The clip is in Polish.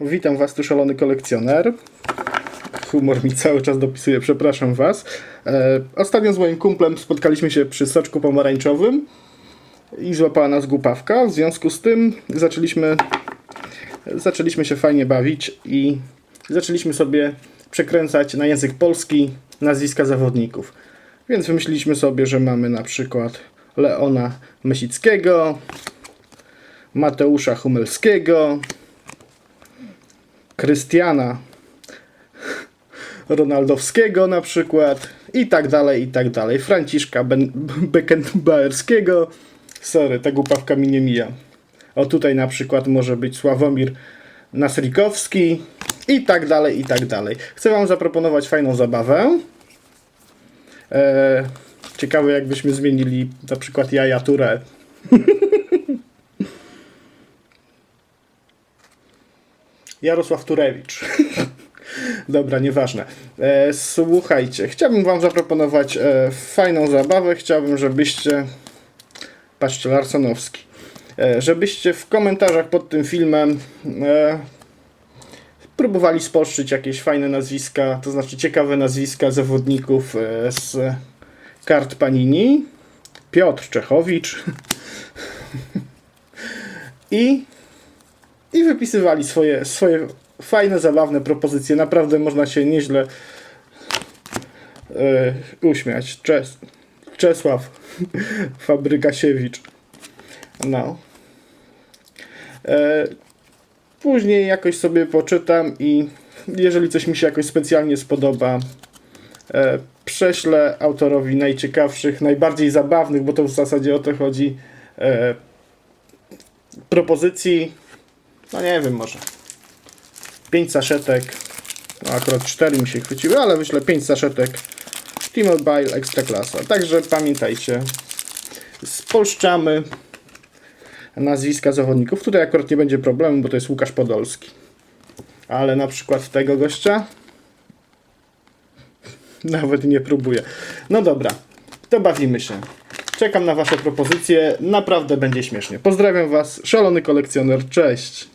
Witam Was, tu szalony kolekcjoner. Humor mi cały czas dopisuje, przepraszam Was. E, ostatnio z moim kumplem spotkaliśmy się przy soczku pomarańczowym i złapała nas głupawka. W związku z tym zaczęliśmy, zaczęliśmy się fajnie bawić i zaczęliśmy sobie przekręcać na język polski nazwiska zawodników. Więc wymyśliliśmy sobie, że mamy na przykład Leona Mysickiego, Mateusza Humelskiego, Krystiana Ronaldowskiego na przykład i tak dalej, i tak dalej. Franciszka Ben- Beckenbauerskiego. Sorry, ta głupawka mi nie mija. O tutaj na przykład może być Sławomir Nasrikowski i tak dalej, i tak dalej. Chcę Wam zaproponować fajną zabawę. Eee, ciekawe jakbyśmy zmienili na przykład Jaja Touré. Jarosław Turewicz. Dobra, nieważne. E, słuchajcie, chciałbym Wam zaproponować e, fajną zabawę. Chciałbym, żebyście. Patrzcie, Larsonowski. E, żebyście w komentarzach pod tym filmem e, próbowali spolszczyć jakieś fajne nazwiska, to znaczy ciekawe nazwiska zawodników e, z kart Panini. Piotr Czechowicz. I i wypisywali swoje, swoje fajne, zabawne propozycje. Naprawdę można się nieźle e, uśmiać. Czes, Czesław Fabrykasiewicz. No. E, później jakoś sobie poczytam i jeżeli coś mi się jakoś specjalnie spodoba, e, prześlę autorowi najciekawszych, najbardziej zabawnych, bo to w zasadzie o to chodzi, e, propozycji no nie wiem, może 5 saszetek, no akurat 4 mi się chwyciły, ale wyślę 5 saszetek T-Mobile Ekstraklasa. Także pamiętajcie, spolszczamy nazwiska zawodników. Tutaj akurat nie będzie problemu, bo to jest Łukasz Podolski. Ale na przykład tego gościa nawet nie próbuję. No dobra, to bawimy się. Czekam na Wasze propozycje. Naprawdę będzie śmiesznie. Pozdrawiam Was, szalony kolekcjoner. Cześć!